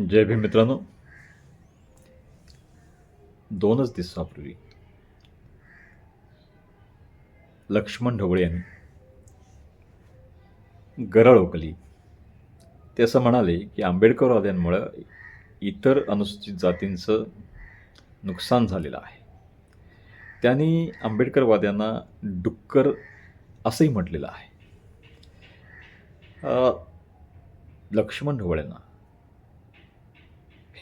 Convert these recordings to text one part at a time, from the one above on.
जय भीम मित्रांनो. दोनच दिवसापूर्वी लक्ष्मण ढोबळे यांनी गरळ ओकली ते असं म्हणाले की आंबेडकरवाद्यांमुळं इतर अनुसूचित जातींचं नुकसान झालेलं आहे. त्यांनी आंबेडकरवाद्यांना डुक्कर असंही म्हटलेलं आहे. लक्ष्मण ढोबळेंना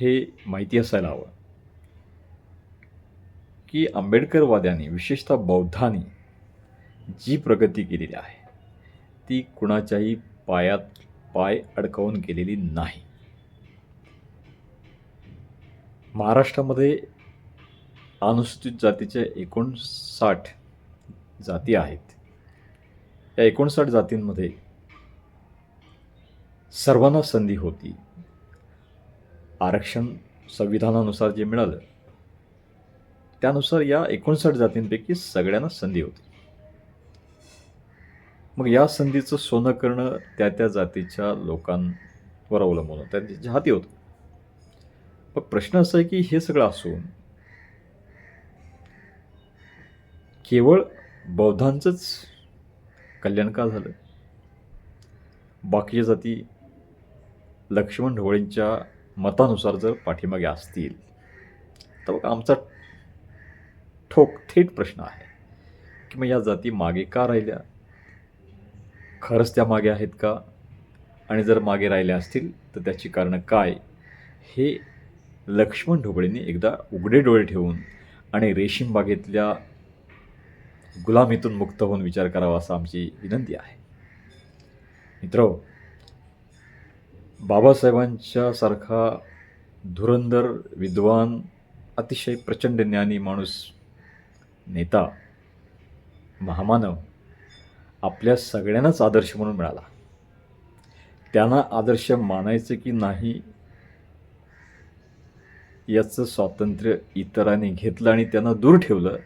हे माहिती असायला हवं. की आंबेडकरवाद्यांनी विशेषतः बौद्धांनी जी प्रगती केलेली आहे ती कुणाच्याही पायात पाय अडकवून केलेली नाही. महाराष्ट्रामध्ये अनुसूचित जातीच्या एकोणसाठ जाती आहेत. या एकोणसाठ जातींमध्ये सर्वांना संधी होती. आरक्षण संविधानानुसार जे मिळालं त्यानुसार या एकोणसाठ जातींपैकी सगळ्यांना संधी होती. मग या संधीचं सोनं करणं त्या त्या जातीच्या लोकांवर अवलंबून होतं त्यांच्या हाती होतं. मग प्रश्न असा आहे की हे सगळं असून केवळ बौद्धांचंच कल्याण का झालं? बाकीच्या जाती लक्ष्मण ढोळेंच्या मतानुसार जर पाठीमागे असतील तर मग आमचा ठोक थेट प्रश्न आहे की मग या जाती मागे का राहिल्या? खरंच त्या मागे आहेत का? आणि जर मागे राहिल्या असतील तर त्याची कारणं काय? हे लक्ष्मण ढोबळेंनी एकदा उघडे डोळे ठेवून आणि रेशीम बागेतल्या गुलामीतून मुक्त होऊन विचार करावा असा आमची विनंती आहे. मित्र बाबासाहेबांच्या सारखा धुरंधर विद्वान अतिशय प्रचंड ज्ञानी माणूस नेता महामानव आपल्या सगळ्यांनाच आदर्श म्हणून मिळाला. त्यांना आदर्श मानायचं की नाही याचं स्वातंत्र्य इतरांनी घेतलं आणि त्यांना दूर ठेवलं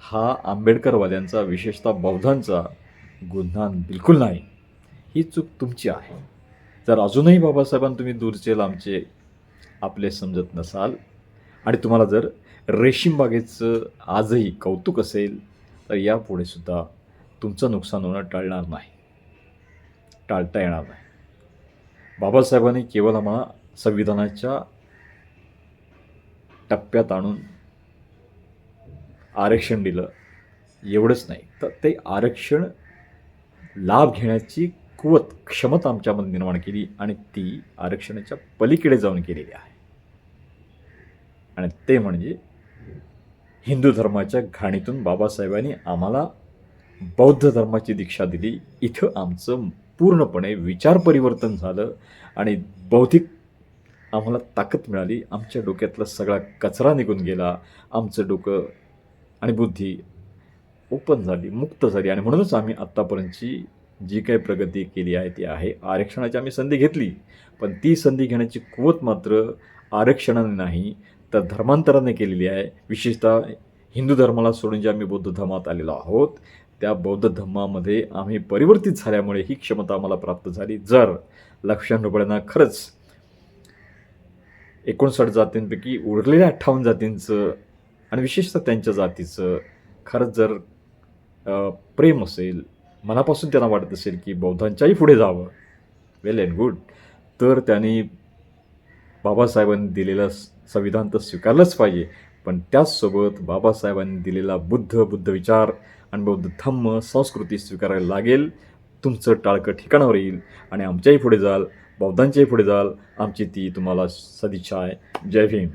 हा आंबेडकरवाद्यांचा विशेषतः बौद्धांचा गुन्हा बिलकुल नाही. ही चूक तुमची आहे. जर अजूनही बाबासाहेबांना तुम्ही दूरचे लांबचे आपले समजत नसाल आणि तुम्हाला जर रेशीमबागेचं आजही कौतुक असेल तर यापुढे सुद्धा तुमचं नुकसान होणं टाळणार नाही. टाळता येणार नाही. बाबासाहेबांनी केवळ आम्हाला संविधानाच्या टप्प्यात आणून आरक्षण दिलं एवढंच नाही. तर ते आरक्षण लाभ घेण्याची कुवत क्षमता आमच्यामध्ये निर्माण केली आणि ती आरक्षणाच्या पलीकडे जाऊन केलेली आहे. आणि ते म्हणजे हिंदू धर्माच्या घाणीतून बाबासाहेबांनी आम्हाला बौद्ध धर्माची दीक्षा दिली. इथं आमचं पूर्णपणे विचार परिवर्तन झालं आणि बौद्धिक आम्हाला ताकद मिळाली. आमच्या डोक्यातला सगळा कचरा निघून गेला. आमचं डोकं आणि बुद्धी ओपन झाली मुक्त झाली. आणि म्हणूनच आम्ही आत्तापर्यंतची जी काही प्रगती केली आहे ती आहे. आरक्षणाची आम्ही संधी घेतली पण ती संधी घेण्याची कुवत मात्र आरक्षणाने नाही तर धर्मांतराने केलेली आहे. विशेषतः हिंदू धर्माला सोडून जे आम्ही बौद्ध धर्मात आलेलो आहोत त्या बौद्ध धर्मामध्ये आम्ही परिवर्तित झाल्यामुळे ही क्षमता आम्हाला प्राप्त झाली. जर लक्ष्मण रुपयांना खरंच एकोणसाठ जातींपैकी उरलेल्या अठ्ठावन्न जातींचं आणि विशेषतः त्यांच्या जातीचं खरंच जर प्रेम असेल मनापासून त्यांना वाटत असेल की बौद्धांच्याही पुढे जावं. वेल अँड गुड तर त्यांनी बाबासाहेबांनी दिलेलं संविधान तर स्वीकारलंच पाहिजे. पण त्याचसोबत बाबासाहेबांनी दिलेला बुद्ध बुद्ध विचार आणि बौद्ध धम्म संस्कृती स्वीकारायला लागेल. तुमचं टाळकं ठिकाणावर येईल आणि आमच्याही पुढे जाल बौद्धांच्याही पुढे जाल. आमची ती तुम्हाला सदिच्छा आहे. जय भीम.